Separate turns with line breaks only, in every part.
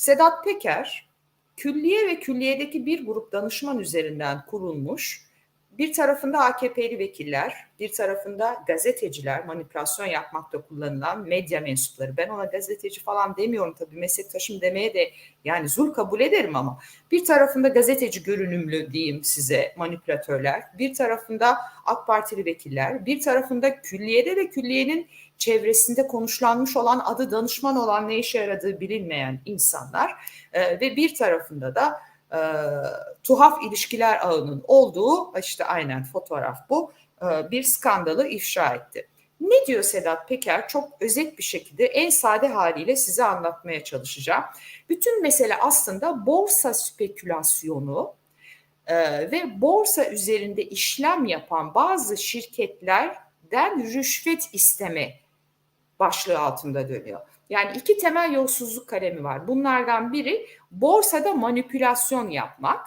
Sedat Peker, külliye ve külliyedeki bir grup danışman üzerinden kurulmuş bir tarafında AKP'li vekiller, bir tarafında gazeteciler, manipülasyon yapmakta kullanılan medya mensupları. Ben ona gazeteci falan demiyorum tabii meslektaşım demeye de yani zul kabul ederim ama. Bir tarafında gazeteci görünümlü diyeyim size manipülatörler, bir tarafında AK Partili vekiller, bir tarafında külliyede ve külliyenin çevresinde konuşlanmış olan adı danışman olan ne işe yaradığı bilinmeyen insanlar. E, ve bir tarafında da e, tuhaf ilişkiler ağının olduğu işte aynen fotoğraf bu e, bir skandalı ifşa etti. Ne diyor Sedat Peker? Çok özet bir şekilde en sade haliyle size anlatmaya çalışacağım. Bütün mesele aslında borsa spekülasyonu e, ve borsa üzerinde işlem yapan bazı şirketlerden rüşvet isteme başlığı altında dönüyor. Yani iki temel yolsuzluk kalemi var. Bunlardan biri borsada manipülasyon yapmak.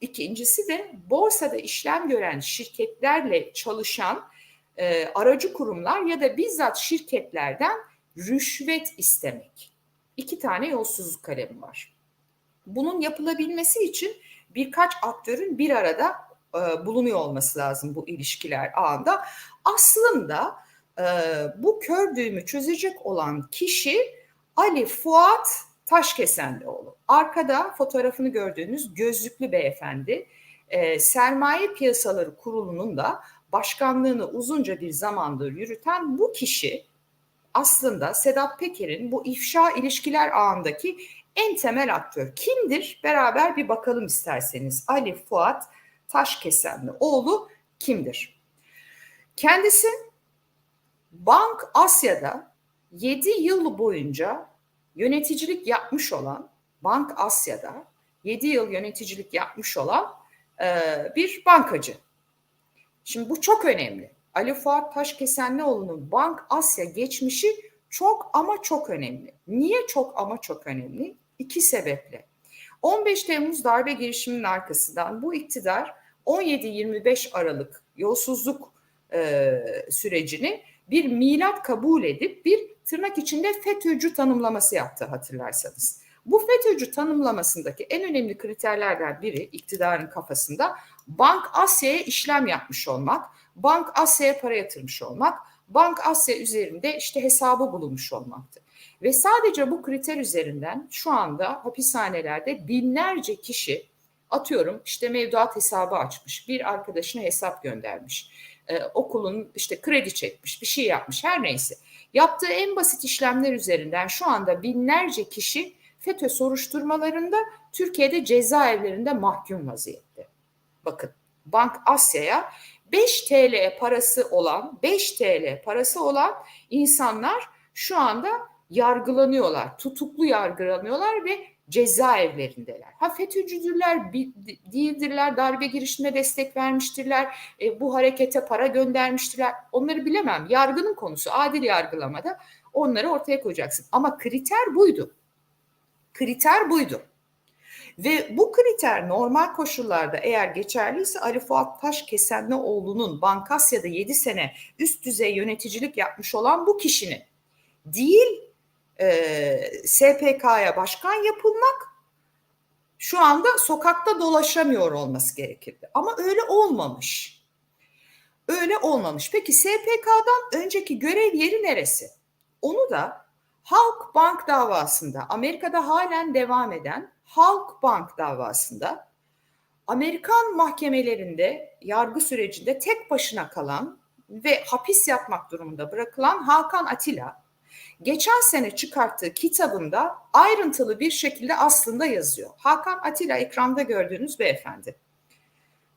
İkincisi de borsada işlem gören şirketlerle çalışan e, aracı kurumlar ya da bizzat şirketlerden rüşvet istemek. İki tane yolsuzluk kalemi var. Bunun yapılabilmesi için birkaç aktörün bir arada e, bulunuyor olması lazım bu ilişkiler ağında. Aslında e, bu kör düğümü çözecek olan kişi Ali Fuat Taşkesenlioğlu. Arkada fotoğrafını gördüğünüz gözlüklü beyefendi e, Sermaye Piyasaları Kurulu'nun da başkanlığını uzunca bir zamandır yürüten bu kişi aslında Sedat Peker'in bu ifşa ilişkiler ağındaki en temel aktör. Kimdir? Beraber bir bakalım isterseniz. Ali Fuat Taşkesenlioğlu kimdir? Kendisi Bank Asya'da 7 yıl boyunca yöneticilik yapmış olan Bank Asya'da 7 yıl yöneticilik yapmış olan e, bir bankacı. Şimdi bu çok önemli. Ali Fuat Taşkesenlioğlu'nun Bank Asya geçmişi çok ama çok önemli. Niye çok ama çok önemli? İki sebeple. 15 Temmuz darbe girişiminin arkasından bu iktidar 17-25 Aralık yolsuzluk e, sürecini bir milat kabul edip bir tırnak içinde FETÖ'cü tanımlaması yaptı hatırlarsanız. Bu FETÖ'cü tanımlamasındaki en önemli kriterlerden biri iktidarın kafasında Bank Asya'ya işlem yapmış olmak, Bank Asya'ya para yatırmış olmak, Bank Asya üzerinde işte hesabı bulunmuş olmaktı. Ve sadece bu kriter üzerinden şu anda hapishanelerde binlerce kişi atıyorum işte mevduat hesabı açmış, bir arkadaşına hesap göndermiş e, okulun işte kredi çekmiş, bir şey yapmış her neyse. Yaptığı en basit işlemler üzerinden şu anda binlerce kişi FETÖ soruşturmalarında Türkiye'de cezaevlerinde mahkum vaziyette. Bakın Bank Asya'ya 5 TL parası olan 5 TL parası olan insanlar şu anda yargılanıyorlar, tutuklu yargılanıyorlar ve cezaevlerindeler. Ha FETÖ'cüdürler, değildirler, darbe girişimine destek vermiştirler, e, bu harekete para göndermiştirler. Onları bilemem. Yargının konusu adil yargılamada onları ortaya koyacaksın. Ama kriter buydu. Kriter buydu. Ve bu kriter normal koşullarda eğer geçerliyse Ali Fuat Taşkesenlioğlu'nun Bankasya'da 7 sene üst düzey yöneticilik yapmış olan bu kişinin değil e, SPK'ya başkan yapılmak şu anda sokakta dolaşamıyor olması gerekirdi. Ama öyle olmamış. Öyle olmamış. Peki SPK'dan önceki görev yeri neresi? Onu da Halk Bank davasında, Amerika'da halen devam eden Halk Bank davasında Amerikan mahkemelerinde yargı sürecinde tek başına kalan ve hapis yatmak durumunda bırakılan Hakan Atilla geçen sene çıkarttığı kitabında ayrıntılı bir şekilde aslında yazıyor. Hakan Atilla ekranda gördüğünüz beyefendi.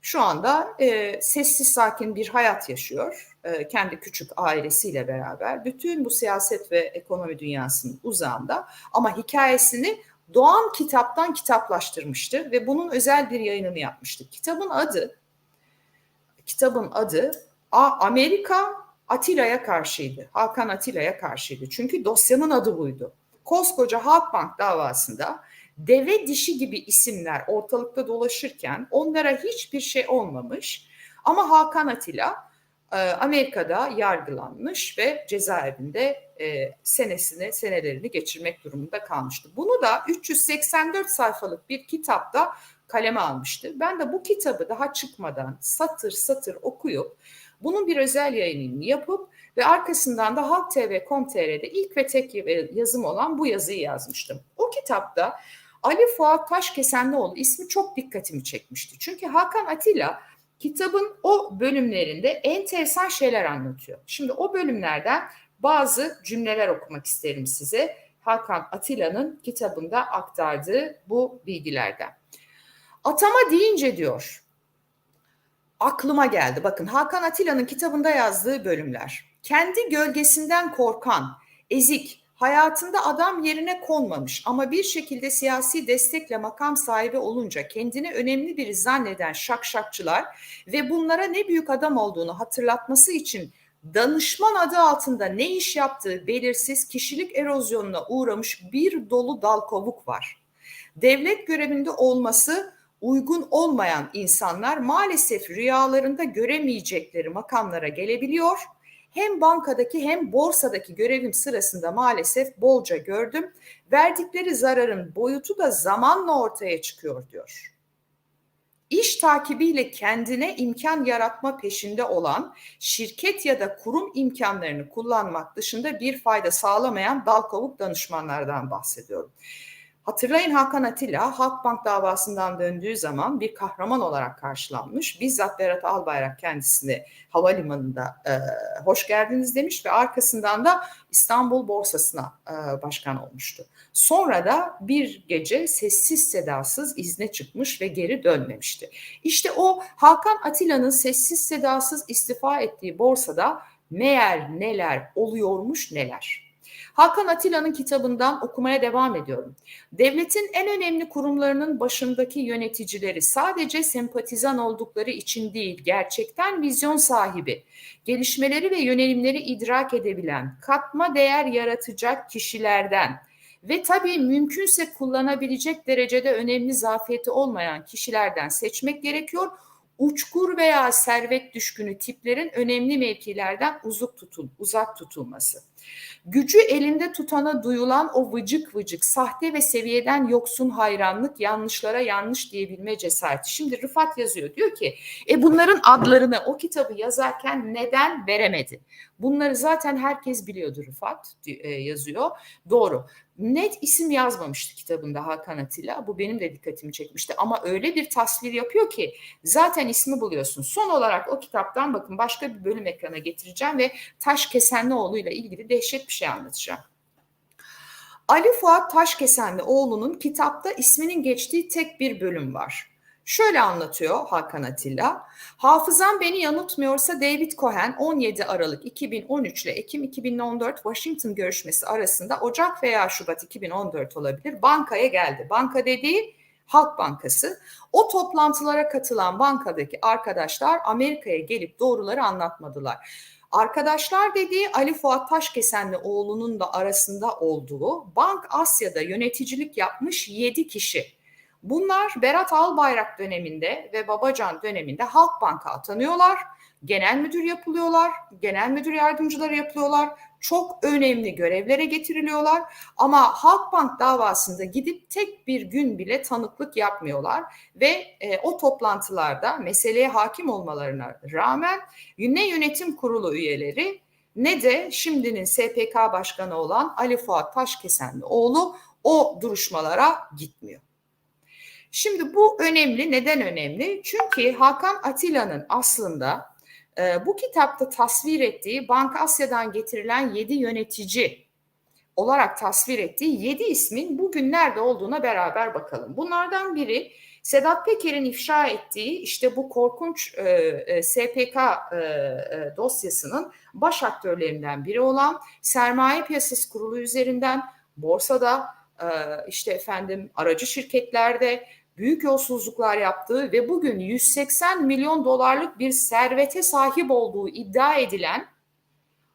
Şu anda e, sessiz sakin bir hayat yaşıyor. E, kendi küçük ailesiyle beraber. Bütün bu siyaset ve ekonomi dünyasının uzağında. Ama hikayesini Doğan kitaptan kitaplaştırmıştı ve bunun özel bir yayınını yapmıştı. Kitabın adı kitabın adı Amerika Atilla'ya karşıydı. Hakan Atilla'ya karşıydı. Çünkü dosyanın adı buydu. Koskoca Halkbank davasında deve dişi gibi isimler ortalıkta dolaşırken onlara hiçbir şey olmamış. Ama Hakan Atilla e, Amerika'da yargılanmış ve cezaevinde e, senesini, senelerini geçirmek durumunda kalmıştı. Bunu da 384 sayfalık bir kitapta kaleme almıştı. Ben de bu kitabı daha çıkmadan satır satır okuyup bunun bir özel yayınını yapıp ve arkasından da Halk TV.com.tr'de ilk ve tek yazım olan bu yazıyı yazmıştım. O kitapta Ali Fuat Taşkesenlioğlu ismi çok dikkatimi çekmişti. Çünkü Hakan Atilla kitabın o bölümlerinde enteresan şeyler anlatıyor. Şimdi o bölümlerden bazı cümleler okumak isterim size. Hakan Atilla'nın kitabında aktardığı bu bilgilerden. Atama deyince diyor, aklıma geldi. Bakın Hakan Atilla'nın kitabında yazdığı bölümler. Kendi gölgesinden korkan, ezik, hayatında adam yerine konmamış ama bir şekilde siyasi destekle makam sahibi olunca kendini önemli biri zanneden şakşakçılar ve bunlara ne büyük adam olduğunu hatırlatması için danışman adı altında ne iş yaptığı belirsiz kişilik erozyonuna uğramış bir dolu dal kovuk var. Devlet görevinde olması uygun olmayan insanlar maalesef rüyalarında göremeyecekleri makamlara gelebiliyor. Hem bankadaki hem borsadaki görevim sırasında maalesef bolca gördüm. Verdikleri zararın boyutu da zamanla ortaya çıkıyor diyor. İş takibiyle kendine imkan yaratma peşinde olan şirket ya da kurum imkanlarını kullanmak dışında bir fayda sağlamayan dal kovuk danışmanlardan bahsediyorum. Hatırlayın Hakan Atilla Halkbank davasından döndüğü zaman bir kahraman olarak karşılanmış. Bizzat Berat Albayrak kendisine havalimanında e, hoş geldiniz demiş ve arkasından da İstanbul borsasına e, başkan olmuştu. Sonra da bir gece sessiz sedasız izne çıkmış ve geri dönmemişti. İşte o Hakan Atilla'nın sessiz sedasız istifa ettiği borsada meğer neler oluyormuş neler. Hakan Atilla'nın kitabından okumaya devam ediyorum. Devletin en önemli kurumlarının başındaki yöneticileri sadece sempatizan oldukları için değil, gerçekten vizyon sahibi, gelişmeleri ve yönelimleri idrak edebilen, katma değer yaratacak kişilerden ve tabii mümkünse kullanabilecek derecede önemli zafiyeti olmayan kişilerden seçmek gerekiyor uçkur veya servet düşkünü tiplerin önemli mevkilerden uzak, tutul, uzak tutulması. Gücü elinde tutana duyulan o vıcık vıcık, sahte ve seviyeden yoksun hayranlık, yanlışlara yanlış diyebilme cesareti. Şimdi Rıfat yazıyor, diyor ki e bunların adlarını o kitabı yazarken neden veremedi? Bunları zaten herkes biliyordu Rıfat e, yazıyor. Doğru net isim yazmamıştı kitabında Hakan Atilla. Bu benim de dikkatimi çekmişti ama öyle bir tasvir yapıyor ki zaten ismi buluyorsun. Son olarak o kitaptan bakın başka bir bölüm ekrana getireceğim ve Taş Kesenlioğlu ile ilgili dehşet bir şey anlatacağım. Ali Fuat Taşkesenlioğlu'nun kitapta isminin geçtiği tek bir bölüm var. Şöyle anlatıyor Hakan Atilla. Hafızam beni yanıltmıyorsa David Cohen 17 Aralık 2013 ile Ekim 2014 Washington görüşmesi arasında Ocak veya Şubat 2014 olabilir bankaya geldi. Banka dediği Halk Bankası. O toplantılara katılan bankadaki arkadaşlar Amerika'ya gelip doğruları anlatmadılar. Arkadaşlar dediği Ali Fuat Taşkesenli oğlunun da arasında olduğu Bank Asya'da yöneticilik yapmış 7 kişi. Bunlar Berat Albayrak döneminde ve Babacan döneminde Halkbank'a atanıyorlar. Genel müdür yapılıyorlar, genel müdür yardımcıları yapılıyorlar. Çok önemli görevlere getiriliyorlar ama Halkbank davasında gidip tek bir gün bile tanıklık yapmıyorlar ve e, o toplantılarda meseleye hakim olmalarına rağmen ne yönetim kurulu üyeleri ne de şimdinin SPK başkanı olan Ali Fuat Taşkesenli oğlu o duruşmalara gitmiyor. Şimdi bu önemli. Neden önemli? Çünkü Hakan Atilla'nın aslında e, bu kitapta tasvir ettiği Bank Asya'dan getirilen 7 yönetici olarak tasvir ettiği 7 ismin bugün nerede olduğuna beraber bakalım. Bunlardan biri Sedat Peker'in ifşa ettiği işte bu korkunç e, e, SPK e, e, dosyasının baş aktörlerinden biri olan Sermaye Piyasası Kurulu üzerinden borsada e, işte efendim aracı şirketlerde büyük yolsuzluklar yaptığı ve bugün 180 milyon dolarlık bir servete sahip olduğu iddia edilen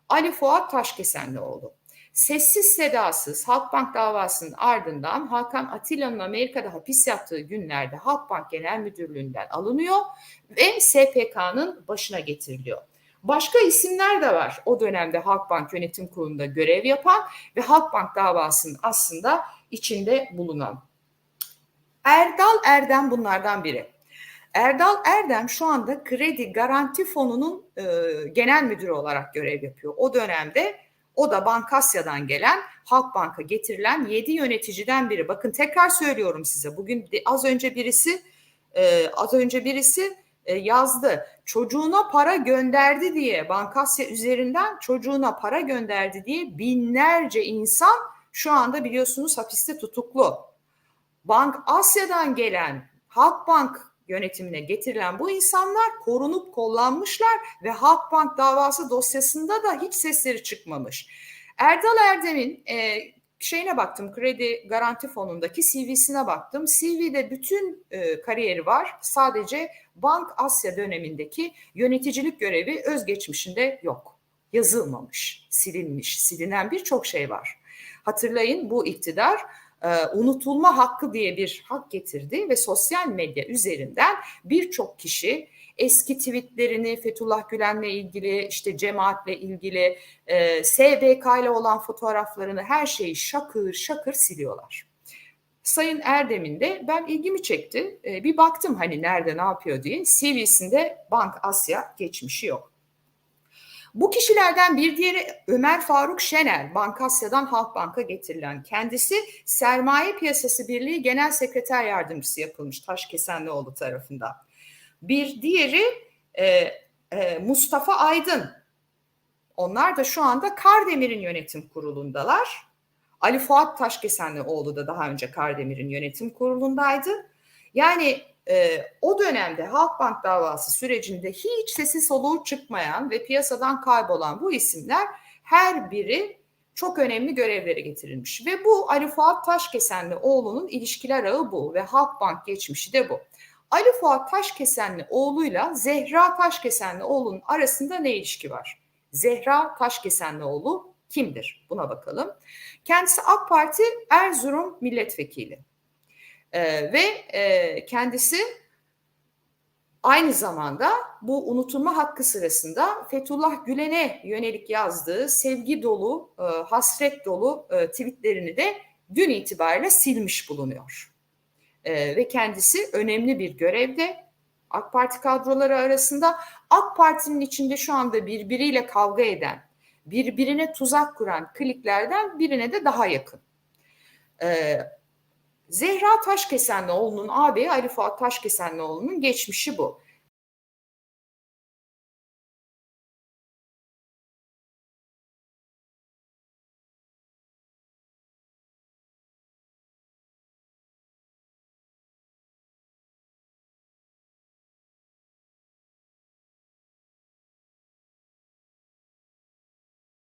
Ali Fuat Taşkesenlioğlu. Sessiz sedasız Halkbank davasının ardından Hakan Atilla'nın Amerika'da hapis yattığı günlerde Halkbank Genel Müdürlüğü'nden alınıyor ve SPK'nın başına getiriliyor. Başka isimler de var o dönemde Halkbank Yönetim Kurulu'nda görev yapan ve Halkbank davasının aslında içinde bulunan. Erdal Erdem bunlardan biri. Erdal Erdem şu anda Kredi Garanti Fonu'nun e, genel müdürü olarak görev yapıyor. O dönemde o da Bankasya'dan gelen Halkbank'a getirilen 7 yöneticiden biri. Bakın tekrar söylüyorum size. Bugün az önce birisi e, az önce birisi e, yazdı. Çocuğuna para gönderdi diye Bankasya üzerinden çocuğuna para gönderdi diye binlerce insan şu anda biliyorsunuz hapiste tutuklu. Bank Asya'dan gelen Halkbank yönetimine getirilen bu insanlar korunup kollanmışlar ve Halkbank davası dosyasında da hiç sesleri çıkmamış. Erdal Erdem'in e, şeyine baktım, Kredi Garanti Fonu'ndaki CV'sine baktım. CV'de bütün e, kariyeri var. Sadece Bank Asya dönemindeki yöneticilik görevi özgeçmişinde yok. Yazılmamış, silinmiş, silinen birçok şey var. Hatırlayın bu iktidar unutulma hakkı diye bir hak getirdi ve sosyal medya üzerinden birçok kişi eski tweetlerini Fethullah Gülen'le ilgili işte cemaatle ilgili e, SBK ile olan fotoğraflarını her şeyi şakır şakır siliyorlar. Sayın Erdem'in de ben ilgimi çekti. E, bir baktım hani nerede ne yapıyor diye. CV'sinde Bank Asya geçmişi yok. Bu kişilerden bir diğeri Ömer Faruk Şener, Bankasya'dan Halkbank'a getirilen. Kendisi Sermaye Piyasası Birliği Genel Sekreter Yardımcısı yapılmış Taşkesenlioğlu tarafından. Bir diğeri e, e, Mustafa Aydın. Onlar da şu anda Kardemir'in yönetim kurulundalar. Ali Fuat Taşkesenlioğlu da daha önce Kardemir'in yönetim kurulundaydı. Yani e, o dönemde Halkbank davası sürecinde hiç sesi soluğu çıkmayan ve piyasadan kaybolan bu isimler her biri çok önemli görevlere getirilmiş. Ve bu Ali Fuat Taşkesenlioğlu'nun ilişkiler ağı bu ve Halkbank geçmişi de bu. Ali Fuat Taşkesenlioğlu'yla Zehra Taşkesenlioğlu'nun arasında ne ilişki var? Zehra Taşkesenlioğlu kimdir? Buna bakalım. Kendisi AK Parti Erzurum milletvekili. Ee, ve e, kendisi aynı zamanda bu unutulma hakkı sırasında Fethullah Gülen'e yönelik yazdığı sevgi dolu, e, hasret dolu e, tweetlerini de dün itibariyle silmiş bulunuyor. E, ve kendisi önemli bir görevde AK Parti kadroları arasında AK Parti'nin içinde şu anda birbiriyle kavga eden, birbirine tuzak kuran kliklerden birine de daha yakın. E, Zehra Taşkesenlioğlu'nun ağabeyi Ali Fuat Taşkesenlioğlu'nun geçmişi bu.